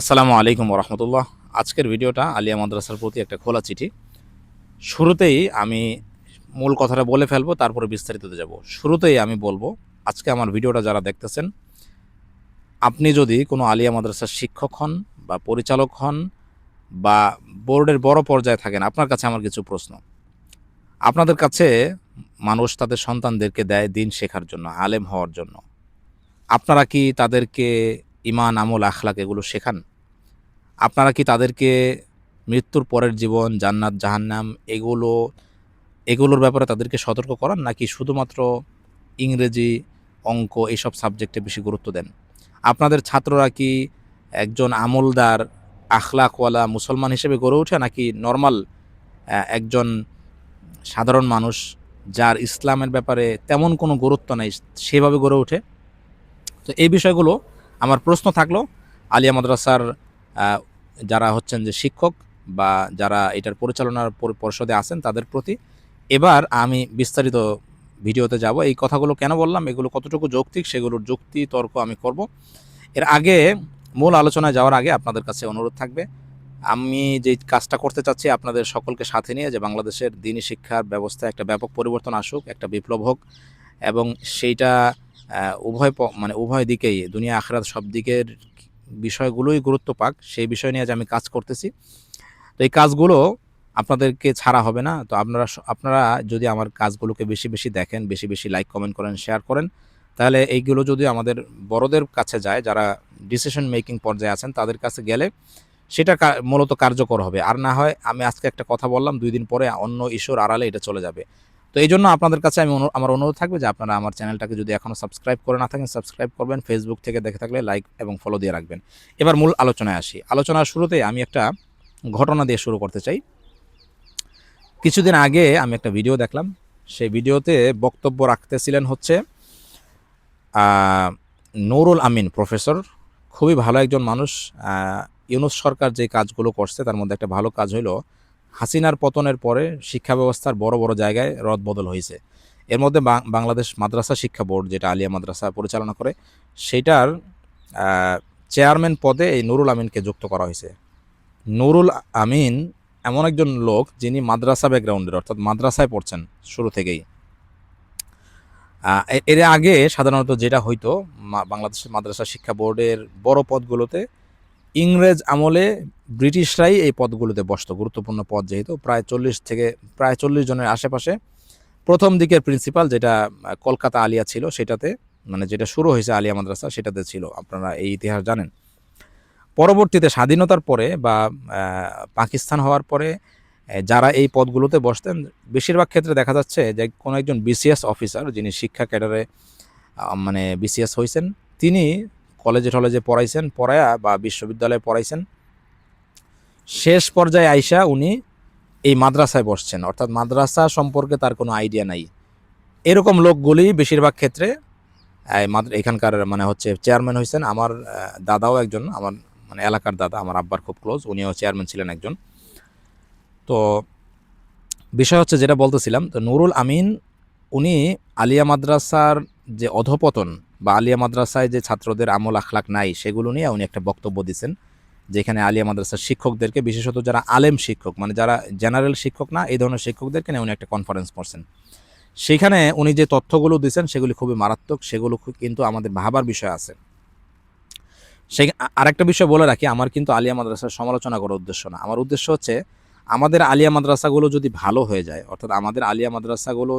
আসসালামু আলাইকুম রহমতুল্লাহ আজকের ভিডিওটা আলিয়া মাদ্রাসার প্রতি একটা খোলা চিঠি। শুরুতেই আমি মূল কথাটা বলে ফেলব, তারপরে বিস্তারিততে যাব। শুরুতেই আমি বলব, আজকে আমার ভিডিওটা যারা দেখতেছেন, আপনি যদি কোনো আলিয়া মাদ্রাসার শিক্ষক হন বা পরিচালক হন বা বোর্ডের বড় পর্যায়ে থাকেন, আপনার কাছে আমার কিছু প্রশ্ন। আপনাদের কাছে মানুষ তাদের সন্তানদেরকে দেয় দিন শেখার জন্য, আলেম হওয়ার জন্য। আপনারা কি তাদেরকে ইমান আমল, আখলাক এগুলো শেখান। আপনারা কি তাদেরকে মৃত্যুর পরের জীবন, জান্নাত, জাহান্নাম এগুলো, এগুলোর ব্যাপারে তাদেরকে সতর্ক করান, নাকি শুধুমাত্র ইংরেজি, অঙ্ক এইসব সাবজেক্টে বেশি গুরুত্ব দেন? আপনাদের ছাত্ররা কি একজন আমলদার, আখলাকওয়ালা মুসলমান হিসেবে গড়ে ওঠে, নাকি নর্মাল একজন সাধারণ মানুষ যার ইসলামের ব্যাপারে তেমন কোনো গুরুত্ব নেই, সেভাবে গড়ে ওঠে? তো এই বিষয়গুলো আমার প্রশ্ন থাকল, আলিয়া মাদ্রাসার যারা হচ্ছেন যে শিক্ষক বা যারা এটার পরিচালনার পর- পর্ষদে আছেন তাদের প্রতি, এবার আমি বিস্তারিত ভিডিওতে যাব। এই কথাগুলো কেন বললাম? এগুলো কতটুকু যৌক্তিক? সেগুলোর যুক্তি তর্ক আমি করব। এর আগে মূল আলোচনায় যাওয়ার আগে আপনাদের কাছে অনুরোধ থাকবে, আমি যে কাজটা করতে চাচ্ছি আপনাদের সকলকে সাথে নিয়ে যে বাংলাদেশের দিনী শিক্ষার ব্যবস্থা একটা ব্যাপক পরিবর্তন আসুক, একটা বিপ্লব হোক, এবং সেইটা উভয় মানে উভয় দিকেই, দুনিয়া, আখরাত সব দিকের বিষয়গুলোই গুরুত্ব পাক। সেই বিষয় নিয়ে আজ আমি কাজ করতেছি। তো এই কাজগুলো আপনাদেরকে ছাড়া হবে না। তো আপনারা আপনারা যদি আমার কাজগুলোকে বেশি বেশি দেখেন, বেশি বেশি লাইক, কমেন্ট করেন, শেয়ার করেন, তাহলে এইগুলো যদি আমাদের বড়দের কাছে যায়, যারা ডিসিশন মেকিং পর্যায়ে আছেন, তাদের কাছে গেলে সেটা মূলত কার্যকর হবে। আর না হয় আমি আজকে একটা কথা বললাম, দুই দিন পরে অন্য ইস্যুর আড়ালে এটা চলে যাবে। তো এই জন্য আপনাদের কাছে আমি আমার অনুরোধ থাকবে যে আপনারা আমার চ্যানেলটাকে যদি এখনও সাবস্ক্রাইব করে না থাকেন সাবস্ক্রাইব করবেন ফেসবুক থেকে দেখে থাকলে লাইক এবং ফলো দিয়ে রাখবেন। এবার মূল আলোচনায় আসি। আলোচনার শুরুতে আমি একটা ঘটনা দিয়ে শুরু করতে চাই। কিছুদিন আগে আমি একটা ভিডিও দেখলাম। সেই ভিডিওতে বক্তব্য রাখতেছিলেন হচ্ছে নুরুল আমিন প্রফেসর। খুবই ভালো একজন মানুষ। ইউনুস সরকার যে কাজগুলো করছে, তার মধ্যে একটা ভালো কাজ হলো হাসিনার পতনের পরে শিক্ষা ব্যবস্থার বড় বড় জায়গায় রদবদল হয়েছে। এর মধ্যে বাংলাদেশ মাদ্রাসা শিক্ষা বোর্ড যেটা আলিয়া মাদ্রাসা পরিচালনা করে, সেটার চেয়ারম্যান পদে এই নুরুল আমিনকে যুক্ত করা হয়েছে। নুরুল আমিন এমন একজন লোক যিনি মাদ্রাসা ব্যাকগ্রাউন্ডের অর্থাৎ মাদ্রাসায় পড়ছেন শুরু থেকেই। এর আগে সাধারণত যেটা হইতো বাংলাদেশের মাদ্রাসা শিক্ষা বোর্ডের বড় পদগুলোতে ইংরেজ আমলে ব্রিটিশরাই এই পদগুলোতে বসত। গুরুত্বপূর্ণ পদ যেহেতু, প্রায় চল্লিশ থেকে, প্রায় চল্লিশ জনের আশেপাশে। প্রথম দিকের প্রিন্সিপাল যেটা, কলকাতা আলিয়া ছিল সেটাতে মানে যেটা শুরু হয়েছে আলিয়া মাদ্রাসা সেটাতে ছিল, আপনারা এই ইতিহাস জানেন। পরবর্তীতে স্বাধীনতার পরে বা পাকিস্তান হওয়ার পরে যারা এই পদগুলোতে বসতেন, বেশিরভাগ ক্ষেত্রে দেখা যাচ্ছে যে কোনো একজন বিসিএস অফিসার যিনি শিক্ষা ক্যাডারে মানে বিসিএস হয়েছেন, তিনি কলেজে টলেজে পড়াইছেন, পড়ায়া বা বিশ্ববিদ্যালয়ে পড়াইছেন। শেষ পর্যায়ে আইসা উনি এই মাদ্রাসায় বসছেন। অর্থাৎ মাদ্রাসা সম্পর্কে তার কোনো আইডিয়া নাই। এরকম লোকগুলি বেশিরভাগ ক্ষেত্রে এখানকার মানে হচ্ছে চেয়ারম্যান হয়েছেন আমার দাদাও একজন, আমার মানে এলাকার দাদা, আমার আব্বার খুব ক্লোজ উনিও চেয়ারম্যান ছিলেন একজন। তো বিষয় হচ্ছে যেটা বলতেছিলাম, তো নুরুল আমিন, উনি আলিয়া মাদ্রাসার যে অধপতন বা আলিয়া মাদ্রাসায় যে ছাত্রদের আমল আখলাক নাই, সেগুলো নিয়ে উনি একটা বক্তব্য দিয়েছেন যেখানে আলিয়া মাদ্রাসার শিক্ষকদেরকে, বিশেষত যারা আলেম শিক্ষক মানে যারা জেনারেল শিক্ষক না, এই ধরনের শিক্ষকদেরকে নিয়ে উনি একটা কনফারেন্স করছেন। সেখানে উনি যে তথ্যগুলো দিয়েছেন সেগুলি খুবই মারাত্মক, সেগুলো কিন্তু আমাদের ভাবার বিষয় আছে। সে আরেকটা বিষয় বলে রাখি, আমার কিন্তু আলিয়া মাদ্রাসার সমালোচনা করার উদ্দেশ্য না। আমার উদ্দেশ্য হচ্ছে, আমাদের আলিয়া মাদ্রাসাগুলো যদি ভালো হয়ে যায়, অর্থাৎ আমাদের আলিয়া মাদ্রাসাগুলো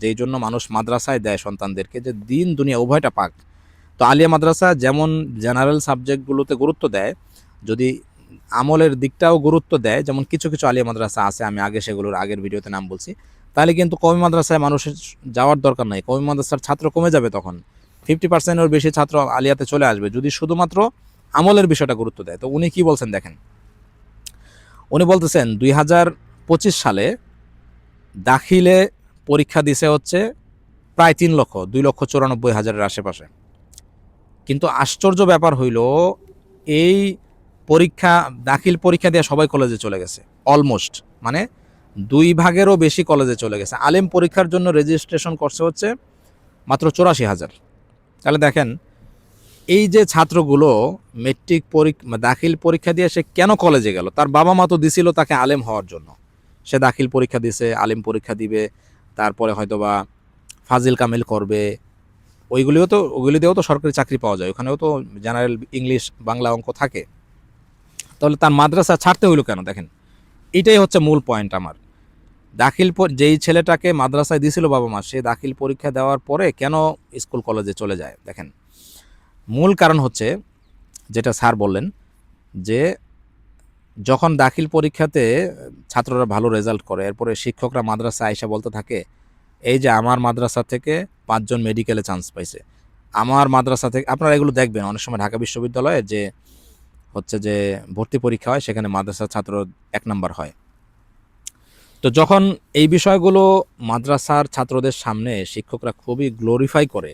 যেই জন্য মানুষ মাদ্রাসায় দেয় সন্তানদেরকে যে দিন দুনিয়া উভয়টা পাক। তো আলিয়া মাদ্রাসা যেমন জেনারেল সাবজেক্টগুলোতে গুরুত্ব দেয়, যদি আমলের দিকটাও গুরুত্ব দেয়, যেমন কিছু কিছু আলিয়া মাদ্রাসা আছে, আমি আগে সেগুলোর আগের ভিডিওতে নাম বলছি, তাহলে কিন্তু কমি মাদ্রাসায় মানুষের যাওয়ার দরকার নাই। কমি মাদ্রাসার ছাত্র কমে যাবে তখন। ফিফটি পার্সেন্টের বেশি ছাত্র আলিয়াতে চলে আসবে, যদি শুধুমাত্র আমলের বিষয়টা গুরুত্ব দেয়। তো উনি কি বলছেন দেখেন? উনি বলতেছেন, দুই হাজার পঁচিশ সালে দাখিলে পরীক্ষা দিছে হচ্ছে প্রায় তিন লক্ষ, দুই লক্ষ চুরানব্বই হাজারের আশেপাশে। কিন্তু আশ্চর্য ব্যাপার হইল, এই পরীক্ষা, দাখিল পরীক্ষা দিয়ে সবাই কলেজে চলে গেছে অলমোস্ট মানে দুই ভাগেরও বেশি কলেজে চলে গেছে। আলেম পরীক্ষার জন্য রেজিস্ট্রেশন করছে হচ্ছে মাত্র চৌরাশি হাজার। তাহলে দেখেন, এই যে ছাত্রগুলো মেট্রিক পরীক্ষা, দাখিল পরীক্ষা দিয়ে সে কেন কলেজে গেল? তার বাবা মা তো দিছিল তাকে আলেম হওয়ার জন্য। সে দাখিল পরীক্ষা দিছে, আলিম পরীক্ষা দিবে তারপরে হয়তো বা ফাজিল কামিল করবে। ওইগুলিও তো ওইগুলি দিয়েও তো সরকারি চাকরি পাওয়া যায়। ওখানেও তো জেনারেল ইংলিশ বাংলা অঙ্ক থাকে। তাহলে তার মাদ্রাসা ছাড়তে হইল কেন? দেখেন, এটাই হচ্ছে মূল পয়েন্ট আমার। দাখিল যেই ছেলেটাকে মাদ্রাসায় দিয়েছিল বাবা মা, সে দাখিল পরীক্ষা দেওয়ার পরে কেন স্কুল কলেজে চলে যায়? দেখেন, মূল কারণ হচ্ছে, যেটা স্যার বললেন, যে যখন দাখিল পরীক্ষাতে ছাত্ররা ভালো রেজাল্ট করে, এরপরে শিক্ষকরা মাদ্রাসা আইসা বলতে থাকে, এই যে আমার মাদ্রাসা থেকে পাঁচজন মেডিকেলে চান্স পাইছে। আমার মাদ্রাসা থেকে, আপনারা এগুলো দেখবেন অনেক সময় ঢাকা বিশ্ববিদ্যালয়ে যে হচ্ছে যে ভর্তি পরীক্ষা হয়, সেখানে মাদ্রাসার ছাত্র এক নাম্বার হয়। তো যখন এই বিষয়গুলো মাদ্রাসার ছাত্রদের সামনে শিক্ষকরা খুবই গ্লোরিফাই করে,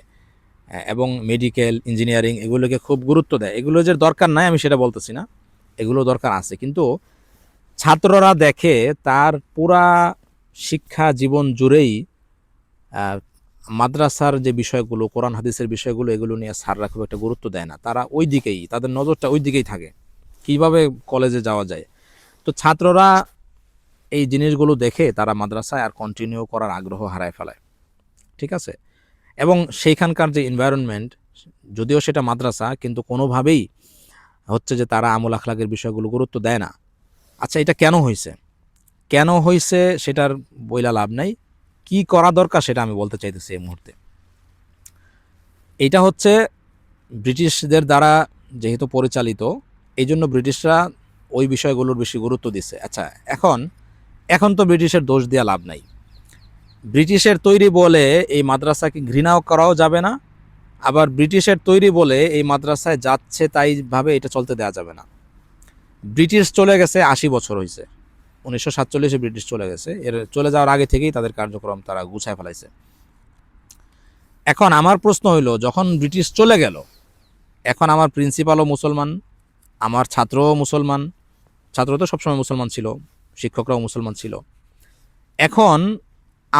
এবং মেডিকেল ইঞ্জিনিয়ারিং এগুলোকে খুব গুরুত্ব দেয়, এগুলো যে দরকার নাই আমি সেটা বলতেছি না। এগুলো দরকার আছে। কিন্তু ছাত্ররা দেখে তার পুরা শিক্ষা জীবন জুড়েই মাদ্রাসার যে বিষয়গুলো, কোরআন, হাদিসের বিষয়গুলো, এগুলো নিয়ে স্যাররা খুব একটা গুরুত্ব দেয় না। তারা ওই দিকেই, তাদের নজরটা ওই দিকেই থাকে, কীভাবে কলেজে যাওয়া যায়। তো ছাত্ররা এই জিনিসগুলো দেখে তারা মাদ্রাসায় আর কন্টিনিউ করার আগ্রহ হারায় ফেলায়। ঠিক আছে? এবং সেইখানকার যে এনভায়রনমেন্ট যদিও সেটা মাদ্রাসা, কিন্তু কোনোভাবেই হচ্ছে যে তারা আমল আখলাকের বিষয়গুলো গুরুত্ব দেয় না। আচ্ছা এটা কেন হয়েছে কেন হয়েছে সেটার বইলা লাভ নাই। কি করা দরকার সেটা আমি বলতে চাইতেছি এই মুহূর্তে। এটা হচ্ছে ব্রিটিশদের দ্বারা যেহেতু পরিচালিত এই জন্য ব্রিটিশরা ওই বিষয়গুলোর বেশি গুরুত্ব দিছে। আচ্ছা এখন এখন তো ব্রিটিশের দোষ দেওয়া লাভ নাই। ব্রিটিশের তৈরি বলে এই মাদ্রাসাকে ঘৃণাও করাও যাবে না আবার ব্রিটিশের তৈরি বলে এই মাদ্রাসায় যাচ্ছে তাই ভাবে এটা চলতে দেওয়া যাবে না। ব্রিটিশ চলে গেছে আশি বছর হয়েছে উনিশশো সাতচল্লিশে ব্রিটিশ চলে গেছে। এর চলে যাওয়ার আগে থেকেই তাদের কার্যক্রম তারা গুছায় ফেলাইছে। এখন আমার প্রশ্ন হইল, যখন ব্রিটিশ চলে গেল, এখন আমার প্রিন্সিপালও মুসলমান, আমার ছাত্রও মুসলমান, ছাত্র তো সবসময় মুসলমান ছিল, শিক্ষকরাও মুসলমান ছিল। এখন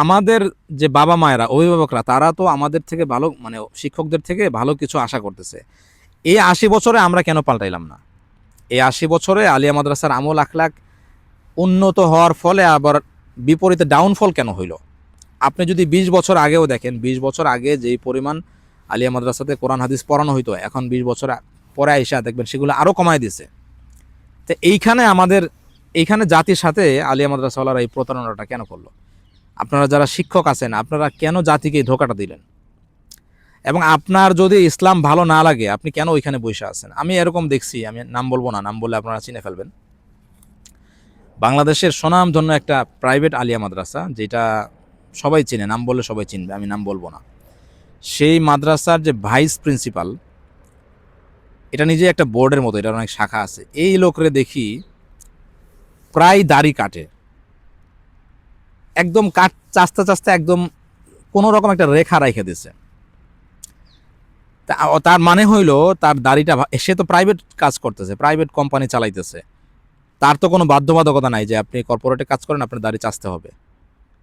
আমাদের যে বাবা মায়েরা, অভিভাবকরা, তারা তো আমাদের থেকে ভালো মানে শিক্ষকদের থেকে ভালো কিছু আশা করতেছে। এই আশি বছরে আমরা কেন পাল্টাইলাম না? এই আশি বছরে আলিয়া মাদ্রাসার আমল আখলাক উন্নত হওয়ার ফলে আবার বিপরীতে ডাউনফল কেন হইল? আপনি যদি বিশ বছর আগেও দেখেন, বিশ বছর আগে যেই পরিমাণ আলিয়া মাদ্রাসাতে কোরআন, হাদিস পড়ানো হইতো, এখন বিশ বছর পরে আইসা দেখবেন সেগুলো আরও কমায় দিছে তো এইখানে আমাদের, এইখানে জাতির সাথে আলিয়া মাদ্রাসাওয়ালারা এই প্রতারণাটা কেন করল? আপনারা যারা শিক্ষক আছেন, আপনারা কেন জাতিকে ধোকাটা দিলেন? এবং আপনার যদি ইসলাম ভালো না লাগে, আপনি কেন ওইখানে বসে আছেন? আমি এরকম দেখছি, আমি নাম বলব না, নাম বললে আপনারা চিনে ফেলবেন। বাংলাদেশের সুনামধন্য একটা প্রাইভেট আলিয়া মাদ্রাসা, যেটা সবাই চিনে, নাম বললে সবাই চিনবে, আমি নাম বলব না। সেই মাদ্রাসার যে ভাইস প্রিন্সিপাল এটা নিজে একটা বোর্ডের মতো, এটার অনেক শাখা আছে। এই লোকরে দেখি প্রায় দাড়ি কাটে। একদম কাট চাস্তে চাস্তে একদম কোনো রকম একটা রেখা রেখে দিছে তার মানে হইল তার দাড়িটা সে তো প্রাইভেট কাজ করতেছে প্রাইভেট কোম্পানি চালাইতেছে। তার তো কোনো বাধ্যবাধকতা নাই যে আপনি কর্পোরেটে কাজ করেন, আপনার দাড়ি চাচতে হবে।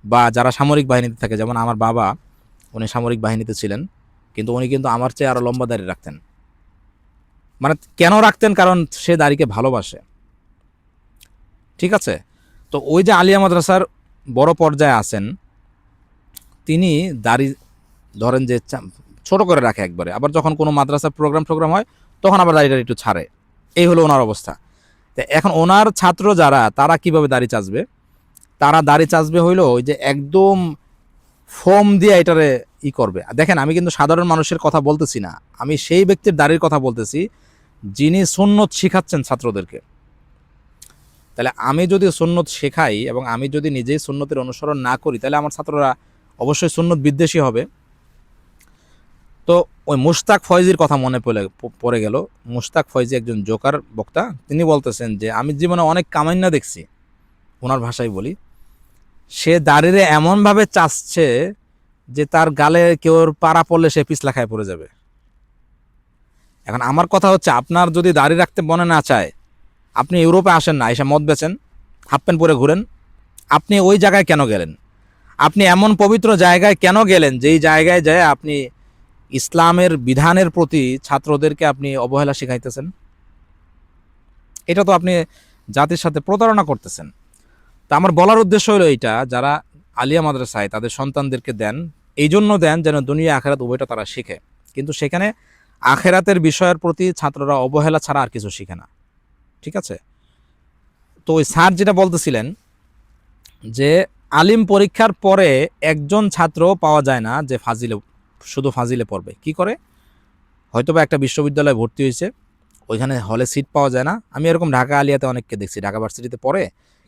বা যারা সামরিক বাহিনীতে থাকে, যেমন আমার বাবা, উনি সামরিক বাহিনীতে ছিলেন, কিন্তু উনি কিন্তু আমার চেয়ে আরও লম্বা দাড়ি রাখতেন। মানে কেন রাখতেন? কারণ সে দাড়িকে ভালোবাসে। ঠিক আছে? তো ওই যে আলিয়া মাদ্রাসার বড় পর্যায়ে আছেন, তিনি দাড়ি ধরেন যে ছোট করে রাখে একবারে। আবার যখন কোনো মাদ্রাসার প্রোগ্রাম টোগ্রাম হয়, তখন আবার দাড়িটা একটু ছাড়ে। এই হলো ওনার অবস্থা। তো এখন ওনার ছাত্র যারা, তারা কীভাবে দাড়ি চাচবে? তারা দাড়ি চাচবে হইল ওই যে একদম ফোম দিয়ে এটারে ই করবে। দেখেন, আমি কিন্তু সাধারণ মানুষের কথা বলতেছি না। আমি সেই ব্যক্তির দাড়ির কথা বলতেছি যিনি সুন্নত শিখাচ্ছেন ছাত্রদেরকে। তাহলে আমি যদি সুন্নত শেখাই এবং আমি যদি নিজেই সুন্নতের অনুসরণ না করি, তাহলে আমার ছাত্ররা অবশ্যই সুন্নত বিদ্বেষী হবে। তো ওই মুশতাক ফয়জির কথা মনে পড়ে পড়ে গেল। মুশতাক ফয়জি একজন জোকার বক্তা। তিনি বলতেছেন যে, আমি জীবনে অনেক কামাইন্না দেখছি। ওনার ভাষায় বলি, সে দাঁড়িয়ে এমনভাবে চাচ্ছে যে তার গালে কেউ পাড়া পড়লে সে পিছলা খায় পড়ে যাবে। এখন আমার কথা হচ্ছে, আপনার যদি দাড়ি রাখতে মনে না চায় আপনি ইউরোপে আসেন না, এসে মদ বেচেন, হাফ প্যান্ট পরে ঘুরেন, আপনি ওই জায়গায় কেন গেলেন? আপনি এমন পবিত্র জায়গায় কেন গেলেন যেই জায়গায় যায় আপনি ইসলামের বিধানের প্রতি ছাত্রদেরকে আপনি অবহেলা শেখাইতেছেন? এটা তো আপনি জাতির সাথে প্রতারণা করতেছেন। তা আমার বলার উদ্দেশ্য হলো এইটা, যারা আলিয়া মাদ্রাসায় তাদের সন্তানদেরকে দেন এই জন্য দেন যেন দুনিয়া আখেরাত উভয়টা তারা শিখে। কিন্তু সেখানে আখেরাতের বিষয়ের প্রতি ছাত্ররা অবহেলা ছাড়া আর কিছু শিখে না। ঠিক আছে? তো ওই স্যার যেটা বলতেছিলেন যে আলিম পরীক্ষার পরে একজন ছাত্র পাওয়া যায় না যে ফাজিলে, শুধু ফাজিলে পড়বে। কি করে? হয়তো বা একটা বিশ্ববিদ্যালয়ে ভর্তি হয়েছে, ওইখানে হলে সিট পাওয়া যায় না। আমি এরকম ঢাকা আলিয়াতে অনেককে দেখছি, ঢাকা ভার্সিটিতে পড়ে,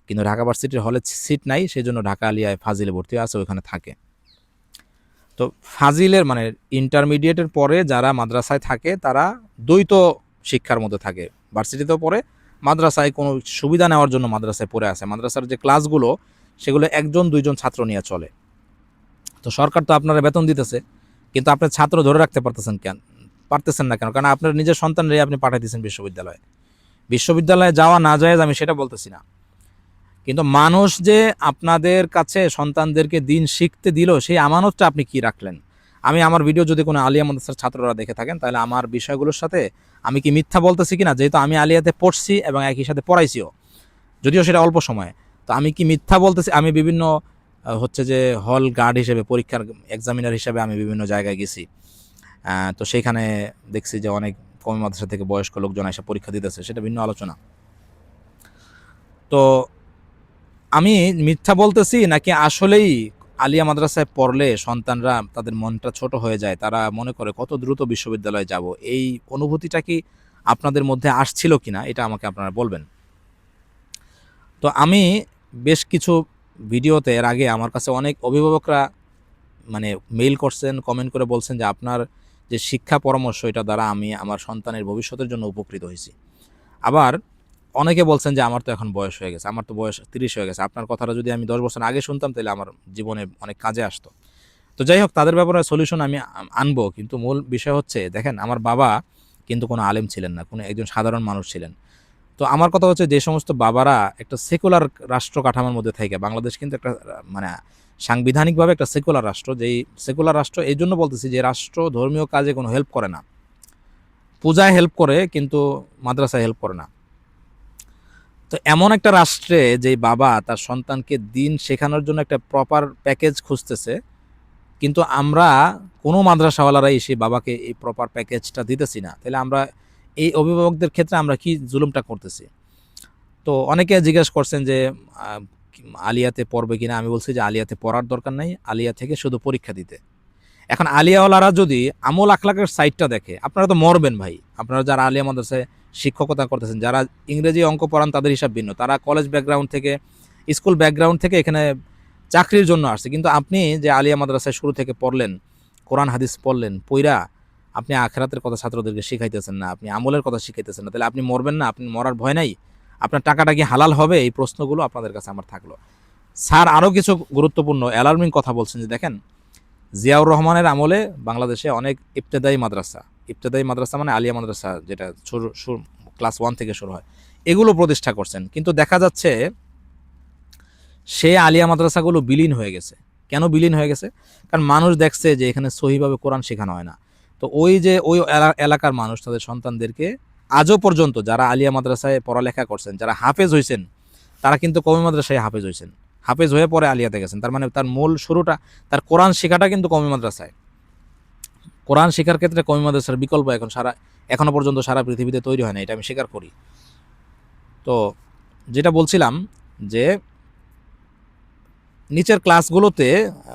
কিন্তু ঢাকা ভার্সিটির হলে সিট নাই সেই জন্য ঢাকা আলিয়ায় ফাজিলে ভর্তি আছে, ওইখানে থাকে। তো ফাজিলের মানে ইন্টারমিডিয়েটের পরে যারা মাদ্রাসায় থাকে, তারা দ্বৈত শিক্ষার মধ্যে থাকে। ভার্সিটিতেও পড়ে মাদ্রাসায় কোনো সুবিধা নেওয়ার জন্য মাদ্রাসায় পড়ে আছে। মাদ্রাসার যে ক্লাসগুলো, সেগুলো একজন, দুইজন ছাত্র নিয়ে চলে। তো সরকার তো আপনারা বেতন দিতেছে, কিন্তু আপনি ছাত্র ধরে রাখতে পারতেছেন কেন? পারতেছেন না কেন? কারণ আপনার নিজের সন্তানরাই আপনি পাঠাইতেছেন বিশ্ববিদ্যালয়ে। বিশ্ববিদ্যালয়ে যাওয়া না যায় আমি সেটা বলতেছি না। কিন্তু মানুষ যে আপনাদের কাছে সন্তানদেরকে দিন শিখতে দিল, সেই আমানতটা আপনি কি রাখলেন? আমি আমার ভিডিও যদি কোনো আলিয়া মাদ্রাসার ছাত্ররা দেখে থাকেন, তাহলে আমার বিষয়গুলোর সাথে আমি কি মিথ্যা বলতেছি কিনা? যেহেতু আমি আলিয়াতে পড়ছি এবং একই সাথে পড়াইছিও। যদিও সেটা অল্প সময়ে। তো আমি কি মিথ্যা বলতেছি? আমি বিভিন্ন হচ্ছে যে হল গার্ড হিসেবে, পরীক্ষার এক্সামিনার হিসেবে আমি বিভিন্ন জায়গায় গেছি। তো সেইখানে দেখছি যে অনেক কমি মাদ্রাসা থেকে বয়স্ক লোকজন এসে পরীক্ষা দিতেছে। সেটা ভিন্ন আলোচনা। তো আমি মিথ্যা বলতেছি নাকি আসলেই আলিয়া মাদ্রাসায় পড়লে সন্তানরা তাদের মনটা ছোট হয়ে যায়। তারা মনে করে, কত দ্রুত বিশ্ববিদ্যালয়ে যাব। এই অনুভূতিটা কি আপনাদের মধ্যে আসছিল কিনা? এটা আমাকে আপনারা বলবেন। তো আমি বেশ কিছু ভিডিওতে এর আগে আমার কাছে অনেক অভিভাবকরা মানে মেইল করছেন, কমেন্ট করে বলছেন যে, আপনার যে শিক্ষা পরামর্শ, এটা দ্বারা আমি আমার সন্তানের ভবিষ্যতের জন্য উপকৃত হয়েছি। আবার অনেকে বলছেন যে আমার তো এখন বয়স হয়ে গেছে, আমার তো বয়স তিরিশ হয়ে গেছে। আপনার কথাটা যদি আমি দশ বছর আগে শুনতাম, তাহলে আমার জীবনে অনেক কাজে আসতো। তো যাই হোক, তাদের ব্যাপারে সলিউশন আমি আনব, কিন্তু মূল বিষয় হচ্ছে, দেখেন, আমার বাবা কিন্তু কোনো আলেম ছিলেন না, কোনো একজন সাধারণ মানুষ ছিলেন। তো আমার কথা হচ্ছে, যে সমস্ত বাবারা একটা সেকুলার রাষ্ট্র কাঠামোর মধ্যে থাকে, বাংলাদেশ কিন্তু একটা মানে সাংবিধানিকভাবে একটা সেকুলার রাষ্ট্র, যেই সেকুলার রাষ্ট্র, এই জন্য বলতেছি যে রাষ্ট্র ধর্মীয় কাজে কোনো হেল্প করে না। পূজায় হেল্প করে, কিন্তু মাদ্রাসায় হেল্প করে না। তো এমন একটা রাষ্ট্রে যে বাবা তার সন্তানকে দিন শেখানোর জন্য একটা প্রপার প্যাকেজ খুঁজতেছে, কিন্তু আমরা কোনো মাদ্রাসাওয়ালারাই সেই বাবাকে এই প্রপার প্যাকেজটা দিতেছি না। তাহলে আমরা এই অভিভাবকদের ক্ষেত্রে আমরা কি জুলুমটা করতেছি? তো অনেকে জিজ্ঞেস করছেন যে আলিয়াতে পড়বে কিনা? আমি বলছি যে আলিয়াতে পড়ার দরকার নাই। আলিয়া থেকে শুধু পরীক্ষা দিতে। এখন আলিয়াওয়ালারা যদি আমল আখলাকের সাইডটা দেখে, আপনারা তো মরবেন ভাই। আপনারা যারা আলিয়া মাদ্রাসায় শিক্ষকতা করতেছেন, যারা ইংরেজি অঙ্ক পড়ান তাদের হিসাব ভিন্ন। তারা কলেজ ব্যাকগ্রাউন্ড থেকে স্কুল ব্যাকগ্রাউন্ড থেকে এখানে চাকরির জন্য আসছে। কিন্তু আপনি যে আলিয়া মাদ্রাসায় শুরু থেকে পড়লেন, কোরআন, হাদিস পড়লেন পইরা আপনি আখেরাতের কথা ছাত্রদেরকে শিখাইতেছেন না, আপনি আমলের কথা শিখাইতেছেন না, তাহলে আপনি মরবেন না, আপনি মরার ভয় নাই। আপনার টাকাটা কি হালাল হবে? এই প্রশ্নগুলো আপনাদের কাছে আমার থাকল। স্যার আরও কিছু গুরুত্বপূর্ণ অ্যালার্মিং কথা বলছেন যে দেখেন জিয়াউর রহমানের আমলে বাংলাদেশে অনেক ইবতেদায়ী মাদ্রাসা। ইবতেদায়ী মাদ্রাসা মানে আলিয়া মাদ্রাসা, যেটা শুরু ক্লাস ওয়ান থেকে শুরু হয়। এগুলো প্রতিষ্ঠা করছেন। কিন্তু দেখা যাচ্ছে সে আলিয়া মাদ্রাসাগুলো বিলীন হয়ে গেছে। কেন বিলীন হয়ে গেছে? কারণ মানুষ দেখছে যে এখানে সহিভাবে কোরআন শেখানো হয় না। তো ওই যে ওই এলাকার মানুষ, তাদের সন্তানদেরকে আজও পর্যন্ত যারা আলিয়া মাদ্রাসায় পড়ালেখা করছেন, যারা হাফেজ হয়েছেন তারা কিন্তু কমি মাদ্রাসায় হাফেজ হয়েছেন হাফেজ হয়ে পরে আলিয়াতে গেছেন। তার মানে তার মূল শুরুটা, তার কোরআন শেখাটা কিন্তু কমি মাদ্রাসায়। কোরআন শেখার ক্ষেত্রে কমি মাদ্রাসার বিকল্প এখন সারা, এখনও পর্যন্ত সারা পৃথিবীতে তৈরি হয় না, এটা আমি স্বীকার করি। তো যেটা বলছিলাম যে নিচের ক্লাসগুলোতে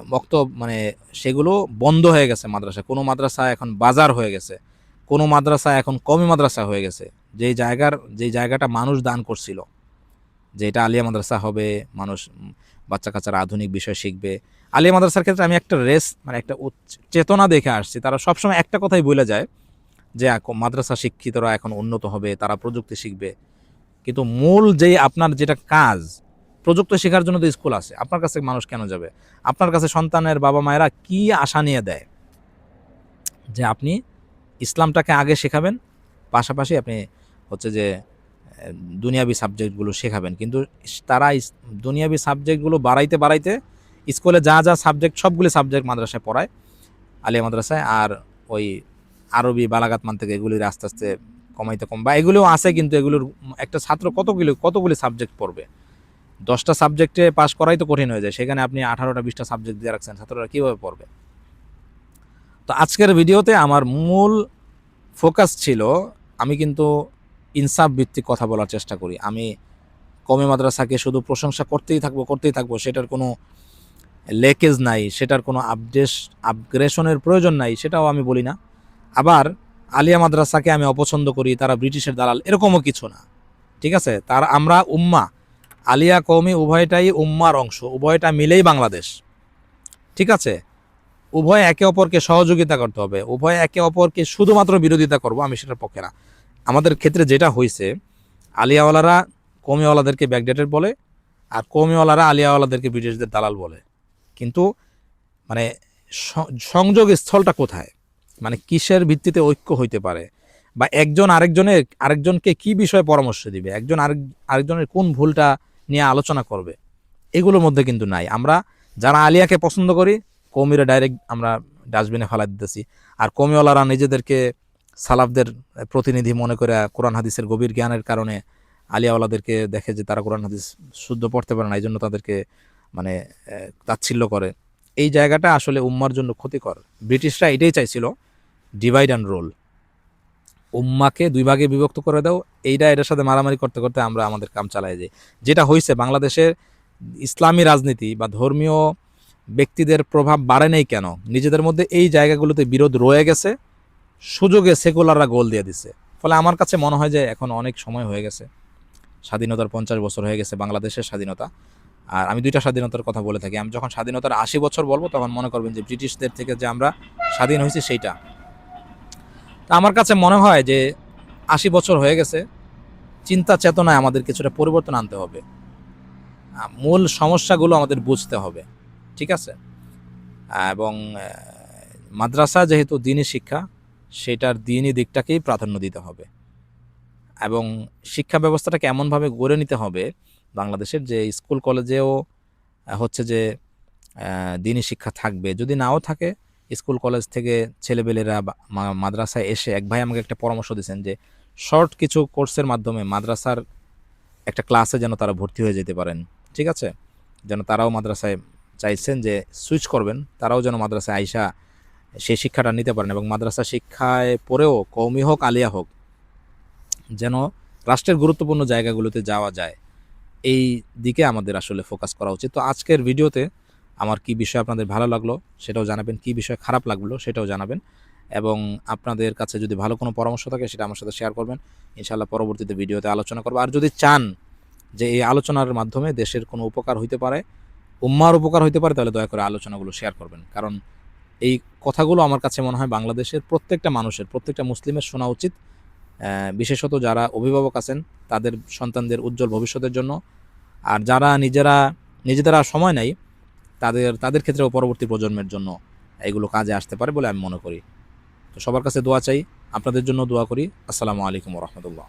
বক্ত মানে সেগুলো বন্ধ হয়ে গেছে মাদ্রাসা কোনো মাদ্রাসা এখন বাজার হয়ে গেছে। কোনো মাদ্রাসা এখন কমি মাদ্রাসা হয়ে গেছে। যেই জায়গার, যেই জায়গাটা মানুষ দান করছিল। যে এটা আলিয়া মাদ্রাসা হবে, মানুষ বাচ্চা কাচ্চারা আধুনিক বিষয় শিখবে। আলিয়া মাদ্রাসার ক্ষেত্রে আমি একটা রেস মানে একটা চেতনা দেখে আসছি। তারা সবসময় একটা কথাই বলে যায় যে মাদ্রাসা শিক্ষিতরা এখন উন্নত হবে, তারা প্রযুক্তি শিখবে। কিন্তু মূল যেই আপনার যেটা কাজ, প্রযুক্তি শেখার জন্য তো স্কুল আছে। আপনার কাছে মানুষ কেন যাবে? আপনার কাছে সন্তানের বাবা মায়েরা কি আশা নিয়ে দেয়? যে আপনি ইসলামটাকে আগে শেখাবেন, পাশাপাশি আপনি হচ্ছে যে দুনিয়াবি সাবজেক্টগুলো শেখাবেন। কিন্তু তারা দুনিয়াবি সাবজেক্টগুলো বাড়াইতে বাড়াইতে স্কুলে যা যা সাবজেক্ট সবগুলি সাবজেক্ট মাদ্রাসায় পড়ায়, আলিয়া মাদ্রাসায়, আর ওই আরবি, বালাগাত মান থেকে এগুলির আস্তে আস্তে কমাইতে কম বা এগুলোও আছে কিন্তু এগুলোর একটা ছাত্র কতগুলি কতগুলি সাবজেক্ট পড়বে? দশটা সাবজেক্টে পাস করাই তো কঠিন হয়ে যায়। সেখানে আপনি আঠারোটা, বিশটা সাবজেক্ট দিয়ে রাখছেন, ছাত্ররা কীভাবে পড়বে? তো আজকের ভিডিওতে আমার মূল ফোকাস ছিল, আমি কিন্তু ইনসাফ ভিত্তিক কথা বলার চেষ্টা করি। আমি কমে মাদ্রাসাকে শুধু প্রশংসা করতেই থাকব করতেই থাকব, সেটার কোনো লেকেজ নাই, সেটার কোনো আপডেশ আপগ্রেশনের প্রয়োজন নাই, সেটাও আমি বলি না। আবার আলিয়া মাদ্রাসাকে আমি অপছন্দ করি, তারা ব্রিটিশের দালাল, এরকমও কিছু না। ঠিক আছে? তার, আমরা উম্মা, আলিয়া কৌমি উভয়টাই উম্মার অংশ, উভয়টা মিলেই বাংলাদেশ। ঠিক আছে? উভয় একে অপরকে সহযোগিতা করতে হবে, উভয় একে অপরকে শুধুমাত্র বিরোধিতা করব, আমি সেটার পক্ষে না। আমাদের ক্ষেত্রে যেটা হয়েছে আলিয়াওয়ালারা কৌমিওয়ালাদেরকে ব্যাকডেটেড বলে আর কৌমিওয়ালারা আলিয়াওয়ালাদেরকে ব্রিটিশদের দালাল বলে। কিন্তু মানে সংযোগ স্থলটা কোথায়? মানে কিসের ভিত্তিতে ঐক্য হইতে পারে? বা একজন আরেকজনের আরেকজনকে কি বিষয়ে পরামর্শ দিবে? একজন আরেক, আরেকজনের কোন ভুলটা নিয়ে আলোচনা করবে? এগুলোর মধ্যে কিন্তু নাই। আমরা যারা আলিয়াকে পছন্দ করি কৌমিরা ডাইরেক্ট আমরা ডাস্টবিনে ফেলা দিতেছি। আর কৌমিওয়ালারা নিজেদেরকে সালাফদের প্রতিনিধি মনে করে কোরআন হাদিসের গভীর জ্ঞানের কারণে আলিয়াওয়ালাদেরকে দেখে যে তারা কোরআন হাদিস শুদ্ধ পড়তে পারে না, এই জন্য তাদেরকে মানে তাচ্ছিল্য করে। এই জায়গাটা আসলে উম্মার জন্য ক্ষতিকর। ব্রিটিশরা এটাই চাইছিল ডিভাইড অ্যান্ড রোল উম্মাকে দুই ভাগে বিভক্ত করে দাও, এইটা এটার সাথে মারামারি করতে করতে আমরা আমাদের কাম চালাই যাই। যেটা হয়েছে বাংলাদেশের ইসলামী রাজনীতি বা ধর্মীয় ব্যক্তিদের প্রভাব বাড়ে নেই কেন? নিজেদের মধ্যে এই জায়গাগুলোতে বিরোধ রয়ে গেছে। সুযোগে সেকুলাররা গোল দিয়ে দিছে। ফলে আমার কাছে মনে হয় যে এখন অনেক সময় হয়ে গেছে। স্বাধীনতার পঞ্চাশ বছর হয়ে গেছে বাংলাদেশের স্বাধীনতা। আর আমি দুইটা স্বাধীনতার কথা বলে থাকি। আমি যখন স্বাধীনতার আশি বছর বলব, তখন মনে করবেন যে ব্রিটিশদের থেকে যে আমরা স্বাধীন হয়েছি সেইটা। তা আমার কাছে মনে হয় যে আশি বছর হয়ে গেছে। চিন্তা চেতনায় আমাদের কিছুটা পরিবর্তন আনতে হবে। মূল সমস্যাগুলো আমাদের বুঝতে হবে। ঠিক আছে? এবং মাদ্রাসা যেহেতু দিনই শিক্ষা সেটার দিনই দিকটাকেই প্রাধান্য দিতে হবে। এবং শিক্ষা ব্যবস্থাটাকে এমনভাবে গড়ে নিতে হবে বাংলাদেশের যে স্কুল, কলেজেও হচ্ছে যে দিনই শিক্ষা থাকবে। যদি নাও থাকে, স্কুল, কলেজ থেকে ছেলেবেলেরা মাদ্রাসায় এসে এক ভাই আমাকে একটা পরামর্শ দিয়েছেন যে, শর্ট কিছু কোর্সের মাধ্যমে মাদ্রাসার একটা ক্লাসে যেন তারা ভর্তি হয়ে যেতে পারেন। ঠিক আছে? যেন তারাও মাদ্রাসায় চাইছেন যে, সুইচ করবেন, তারাও যেন মাদ্রাসায় আইসা সেই শিক্ষাটা নিতে পারেন এবং মাদ্রাসা শিক্ষায় পড়েও কৌমি হোক, আলিয়া হোক, যেন রাষ্ট্রের গুরুত্বপূর্ণ জায়গাগুলোতে যাওয়া যায়। এই দিকে আমাদের আসলে ফোকাস করা উচিত। তো আজকের ভিডিওতে আমার কি বিষয় আপনাদের ভালো লাগল সেটাও জানাবেন, কি বিষয় খারাপ লাগল সেটাও জানাবেন এবং আপনাদের কাছে যদি ভালো কোনো পরামর্শ থাকে সেটা আমার সাথে শেয়ার করবেন। ইনশাআল্লাহ পরবর্তীতে ভিডিওতে আলোচনা করব। আর যদি চান যে এই আলোচনার মাধ্যমে দেশের কোনো উপকার হইতে পারে, উম্মার উপকার হইতে পারে, তাহলে দয়া করে আলোচনাগুলো শেয়ার করবেন। কারণ এই কথাগুলো আমার কাছে মনে হয় বাংলাদেশের প্রত্যেকটা মানুষের, প্রত্যেকটা মুসলিমের শোনা উচিত। বিশেষত যারা অভিভাবক আছেন, তাদের সন্তানদের উজ্জ্বল ভবিষ্যতের জন্য। আর যারা নিজেরা, নিজেদের আর সময় নাই, তাদের তাদের ক্ষেত্রেও পরবর্তী প্রজন্মের জন্য এগুলো কাজে আসতে পারে বলে আমি মনে করি। তো সবার কাছে দোয়া চাই, আপনাদের জন্য দোয়া করি। আসসালামু আলাইকুম রহমতুল্লাহ।